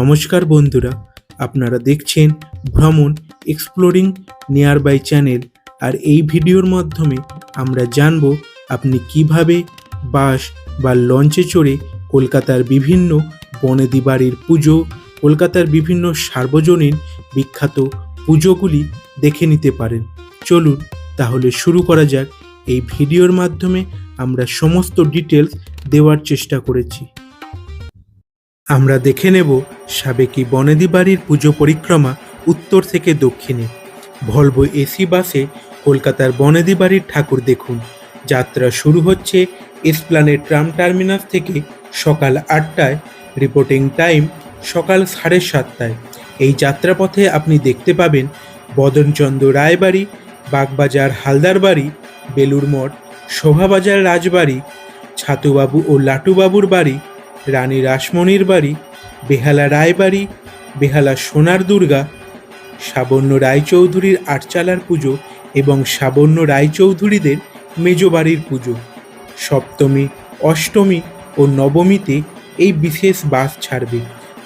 নমস্কার বন্ধুরা, আপনারা দেখছেন ভ্রমণ এক্সপ্লোরিং নিয়ার বাই চ্যানেল আর এই ভিডিওর মাধ্যমে আমরা জানব আপনি কীভাবে বাস বা লঞ্চে চড়ে কলকাতার বিভিন্ন বনেদি বাড়ির পুজো, কলকাতার বিভিন্ন সার্বজনীন বিখ্যাত পুজোগুলি দেখে নিতে পারেন। চলুন তাহলে শুরু করা যাক। এই ভিডিওর মাধ্যমে আমরা সমস্ত ডিটেলস দেওয়ার চেষ্টা করেছি। আমরা দেখে নেব সাবেকি বনেদি বাড়ির পুজো পরিক্রমা উত্তর থেকে দক্ষিণে। ভলভো এসি বাসে কলকাতার বনেদি বাড়ির ঠাকুর দেখুন। যাত্রা শুরু হচ্ছে এসপ্লানের ট্রাম টার্মিনাস থেকে সকাল আটটায়। রিপোর্টিং টাইম সকাল সাড়ে সাতটায়। এই যাত্রাপথে আপনি দেখতে পাবেন বদনচন্দ্র রায়বাড়ি, বাগবাজার হালদার বাড়ি বেলুর মঠ, শোভাবাজার রাজবাড়ি, ছাতুবাবু ও লাটুবাবুর বাড়ি রানী রাসমণির বাড়ি, বেহালা রায়বাড়ি, বেহালা সোনার দুর্গা সাবন্য রায়চৌধুরীর আটচালার পুজো এবং সাবন্য রায়চৌধুরীদের মেজ বাড়ির পুজো। সপ্তমী, অষ্টমী ও নবমীতে এই বিশেষ বাস ছাড়বে।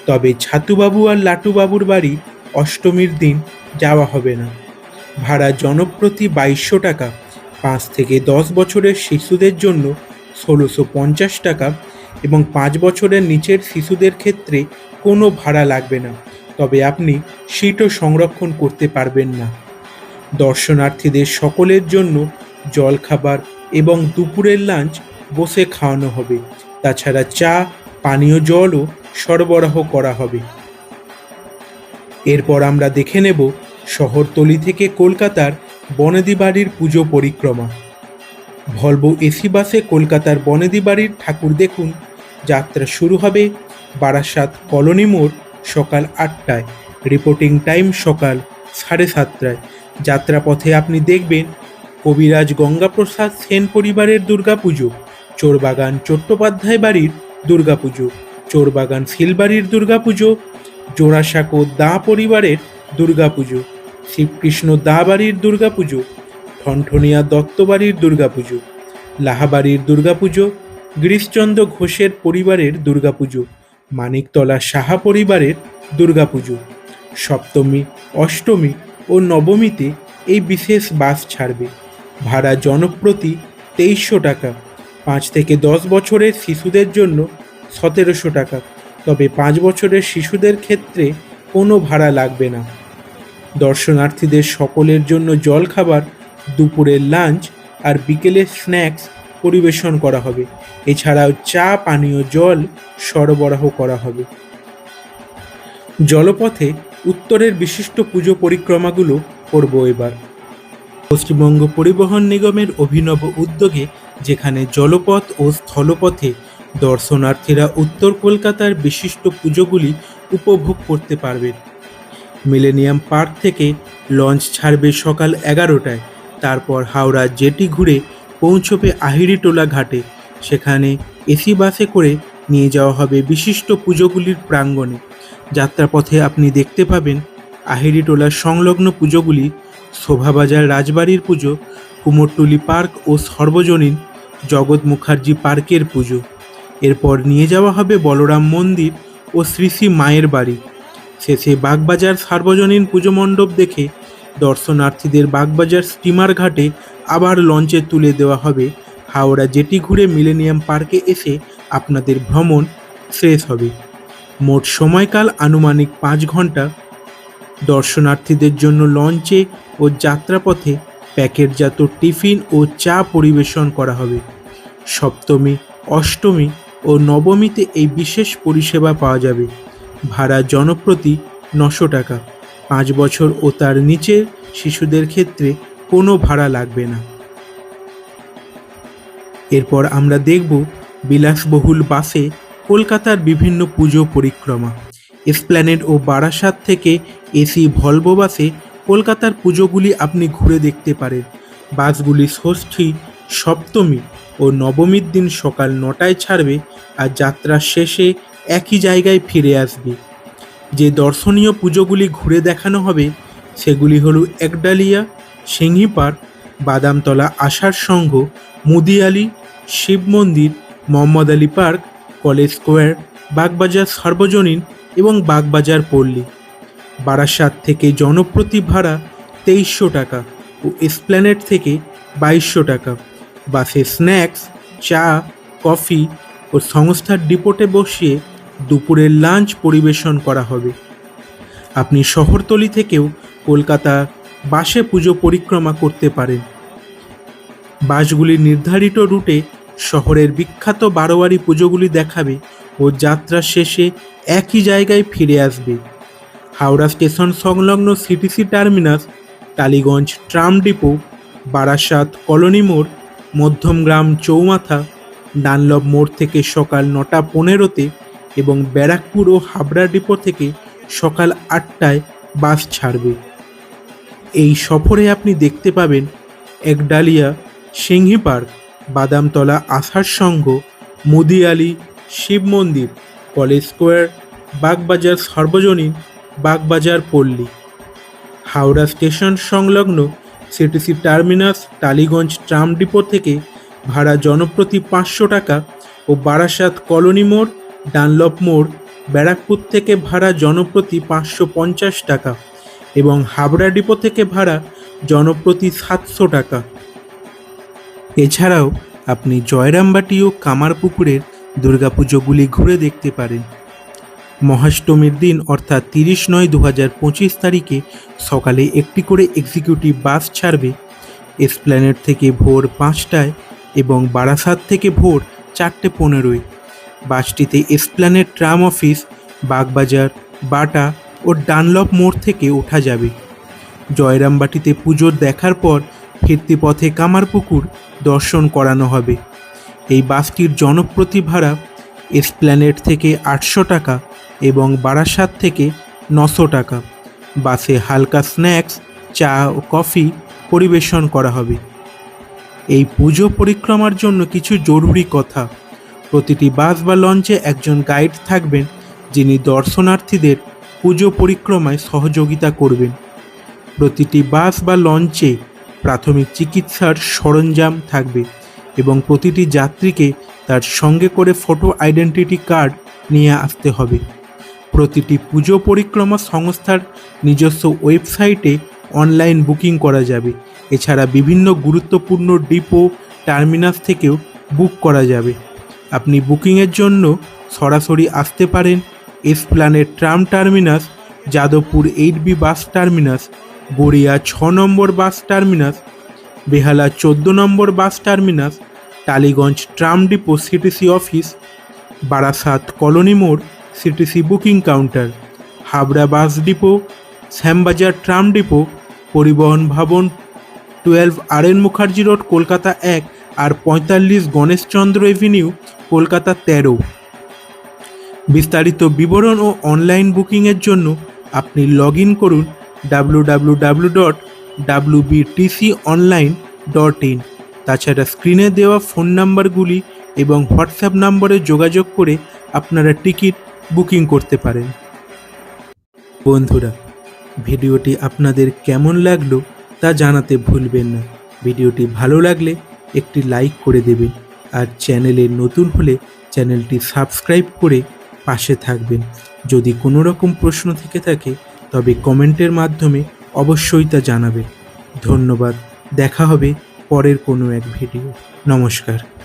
তবে ছাতুবাবু আর লাটুবাবুর বাড়ি অষ্টমীর দিন যাওয়া হবে না। ভাড়া জনপ্রতি বাইশশো টাকা, পাঁচ থেকে দশ বছরের শিশুদের জন্য ষোলোশো পঞ্চাশ টাকা এবং পাঁচ বছরের নিচের শিশুদের ক্ষেত্রে কোনো ভাড়া লাগবে না। তবে আপনি সিটও সংরক্ষণ করতে পারবেন না। দর্শনার্থীদের সকলের জন্য জলখাবার এবং দুপুরের লাঞ্চ বসে খাওয়ানো হবে। তাছাড়া চা, পানীয় জলও সরবরাহ করা হবে। এরপর আমরা দেখে নেব শহরতলি থেকে কলকাতার বনেদি বাড়ির পুজো পরিক্রমা। ভলভো এসি বাসে কলকাতার বনেদি বাড়ির ঠাকুর দেখুন। যাত্রা শুরু হবে বারাসাত কলোনি মোড় সকাল আটটায়। রিপোর্টিং টাইম সকাল সাড়ে সাতটায়। যাত্রাপথে আপনি দেখবেন কবিরাজ গঙ্গাপ্রসাদ সেন পরিবারের দুর্গাপুজো, চোরবাগান চট্টোপাধ্যায় বাড়ির দুর্গাপুজো, চোরবাগান শিলবাড়ির দুর্গাপুজো, জোড়াসাঁকো দা পরিবারের দুর্গাপুজো, শিবকৃষ্ণ দা বাড়ির দুর্গাপুজো ঠনঠনিয়া দত্ত বাড়ির দুর্গাপুজো, লাহাবাড়ির দুর্গাপুজো, গিরিশচন্দ্র ঘোষের পরিবারের দুর্গাপুজো, মানিকতলা সাহা পরিবারের দুর্গাপুজো। সপ্তমী, অষ্টমী ও নবমীতে এই বিশেষ বাস ছাড়বে। ভাড়া জনপ্রতি তেইশশো টাকা। পাঁচ থেকে দশ বছরের শিশুদের জন্য সতেরোশো টাকা। তবে পাঁচ বছরের শিশুদের ক্ষেত্রে কোনো ভাড়া লাগবে না। দর্শনার্থীদের সকলের জন্য জলখাবার দুপুরের লাঞ্চ আর বিকেলের স্ন্যাক্স পরিবেশন করা হবে। এছাড়াও চা, পানীয় জল সরবরাহ করা হবে। জলপথে উত্তরের বিশিষ্ট পুজো পরিক্রমাগুলো করব এবার। পশ্চিমবঙ্গ পরিবহন নিগমের অভিনব উদ্যোগে যেখানে জলপথ ও স্থলপথে দর্শনার্থীরা উত্তর কলকাতার বিশিষ্ট পুজোগুলি উপভোগ করতে পারবেন। মিলেনিয়াম পার্ক থেকে লঞ্চ ছাড়বে সকাল এগারোটায়। তারপর হাওড়া জেটি ঘুরে পৌঁছবে আহিরিটোলা ঘাটে। সেখানে এসি বাসে করে নিয়ে যাওয়া হবে বিশিষ্ট পুজোগুলির প্রাঙ্গণে। যাত্রাপথে আপনি দেখতে পাবেন আহিরিটোলার সংলগ্ন পুজোগুলি, শোভাবাজার রাজবাড়ির পুজো, কুমোরটুলি পার্ক ও সর্বজনীন জগৎ মুখার্জি পার্কের পুজো। এরপর নিয়ে যাওয়া হবে বলরাম মন্দির ও শ্রী শ্রী মায়ের বাড়ি। শেষে বাগবাজার সার্বজনীন পুজো মণ্ডপ দেখে দর্শনার্থীদের বাগবাজার স্টিমার ঘাটে আবার লঞ্চে তুলে দেওয়া হবে। হাওড়া জেটি ঘুরে মিলেনিয়াম পার্কে এসে আপনাদের ভ্রমণ শেষ হবে। মোট সময়কাল আনুমানিক পাঁচ ঘণ্টা। দর্শনার্থীদের জন্য লঞ্চে ও যাত্রাপথে প্যাকেটজাত টিফিন ও চা পরিবেশন করা হবে। সপ্তমী, অষ্টমী ও নবমীতে এই বিশেষ পরিষেবা পাওয়া যাবে। ভাড়া জনপ্রতি নশো টাকা। পাঁচ বছর ও তার নিচের শিশুদের ক্ষেত্রে কোনো ভাড়া লাগবে না। এরপর আমরা দেখব বিলাসবহুল বাসে কলকাতার বিভিন্ন পুজো পরিক্রমা। এসপ্ল্যানেড ও বারাসাত থেকে এসি ভলভো বাসে কলকাতার পুজোগুলি আপনি ঘুরে দেখতে পারেন। বাসগুলি ষষ্ঠী, সপ্তমী ও নবমীর দিন সকাল নটায় ছাড়বে আর যাত্রার শেষে একই জায়গায় ফিরে আসবে। যে দর্শনীয় পুজোগুলি ঘুরে দেখানো হবে, সেগুলি হলো একডালিয়া সিংহি পার্ক বাদামতলা আশার সংঘ, মুদিয়ালি, শিব মন্দির, Mohammad Ali park, college square, Bagbazar সার্বজনীন এবং বাগবাজার পল্লী। বারাসাত থেকে জনপ্রতি ভাড়া তেইশশো টাকা ও এসপ্ল্যানেড থেকে বাইশশো টাকা। বাসে স্ন্যাক্স, চা, কফি ও সংস্থার ডিপোটে বসিয়ে দুপুরের লাঞ্চ পরিবেশন করা হবে। আপনি শহরতলি থেকেও কলকাতা বাসে পুজো পরিক্রমা করতে পারেন। বাসগুলি নির্ধারিত রুটে শহরের বিখ্যাত বারোয়ারি পুজোগুলি দেখাবে ও যাত্রা শেষে একই জায়গায় ফিরে আসবে। হাওড়া স্টেশন সংলগ্ন CTC terminus, Tollygunge tram depot, Barasat colony মোড়, মধ্যমগ্রাম চৌমাথা ডানলব মোড় থেকে সকাল নটা পনেরোতে এবং ব্যারাকপুর ও হাবড়া ডিপো থেকে সকাল আটটায় বাস ছাড়বে। এই সফরে আপনি দেখতে পাবেন একডালিয়া সিংহি পার্ক, বাদামতলা আশার সংঘ মুদিয়ালি শিব মন্দির, কলেজ স্কোয়ার, বাগবাজার সর্বজনীন বাগবাজার পল্লী। হাওড়া স্টেশন সংলগ্ন CTC terminus Tollygunge tram depot থেকে ভাড়া জনপ্রতি পাঁচশো টাকা ও বারাসাত কলোনি মোড় ডানলপ মোড় ব্যারাকপুর থেকে ভাড়া জনপ্রতি পাঁচশো পঞ্চাশ টাকা এবং হাবড়া ডিপো থেকে ভাড়া জনপ্রতি সাতশো টাকা। এছাড়াও আপনি জয়রামবাটি ও কামারপুকুরের দুর্গাপুজোগুলি ঘুরে দেখতে পারেন। মহাষ্টমীর দিন অর্থাৎ তিরিশ নয় দু হাজার পঁচিশ তারিখে সকালে একটি করে এক্সিকিউটিভ বাস ছাড়বে। এসপ্ল্যানেড থেকে ভোর পাঁচটায় এবং বারাসাত থেকে ভোর চারটে পনেরোয়। বাসটিতে Esplanade tram office Bagbazar, Bata ও ডানলপ মোড় থেকে ওঠা যাবে। জয়রামবাটিতে পুজোর দেখার পর ফিরতি পথে কামারপুকুর দর্শন করানো হবে। এই বাসটির জনপ্রতি ভাড়া এসপ্ল্যানেড থেকে আটশো টাকা এবং বারাসাত থেকে নশো টাকা। বাসে হালকা স্ন্যাক্স চা ও কফি পরিবেশন করা হবে। এই পুজো পরিক্রমার জন্য কিছু জরুরি কথা। প্রতিটি বাস বা লঞ্চে একজন গাইড থাকবেন, যিনি দর্শনার্থীদের পুজো পরিক্রমায় সহযোগিতা করবেন। প্রতিটি বাস বা লঞ্চে প্রাথমিক চিকিৎসার সরঞ্জাম থাকবে এবং প্রতিটি যাত্রীকে তার সঙ্গে করে ফটো আইডেন্টিটি কার্ড নিয়ে আসতে হবে। প্রতিটি পুজো পরিক্রমা সংস্থার নিজস্ব ওয়েবসাইটে অনলাইন বুকিং করা যাবে। এছাড়া বিভিন্ন গুরুত্বপূর্ণ ডিপো, টার্মিনাস থেকেও বুক করা যাবে। আপনি বুকিংয়ের জন্য সরাসরি আসতে পারেন এসপ্লানের tram terminus, Jadavpur eight B bus terminus, Garia ছ নম্বর বাস টার্মিনাস, বেহালা চোদ্দ number bus terminus, Tollygunge tram depot CTC office, Barasat colony মোড়, CTC booking counter, Habra bus depot, Shyambazar tram depot, Paribahan Bhavan, twelve R N Mukherjee road, Kolkata এক আর পঁয়তাল্লিশ Ganeshchandra Avenue Kolkata তেরো। বিস্তারিত বিবরণ ও online বুকিংয়ের জন্য আপনি লগ ইন করুন W W W dot W online dot in তাছাড়া স্ক্রিনে দেওয়া ফোন নাম্বারগুলি এবং হোয়াটসঅ্যাপ নম্বরে যোগাযোগ করে আপনারা টিকিট বুকিং করতে পারেন। বন্ধুরা, ভিডিওটি আপনাদের কেমন লাগল তা জানাতে ভুলবেন না। ভিডিওটি ভালো লাগলে একটি লাইক করে দেবেন। আর চ্যানেলে নতুন হলে চ্যানেলটি সাবস্ক্রাইব করে পাশে থাকবেন। যদি কোনো রকম প্রশ্ন থেকে থাকে, তবে কমেন্টের মাধ্যমে অবশ্যই তা জানাবেন। ধন্যবাদ, দেখা হবে পরের কোনো এক ভিডিও নমস্কার।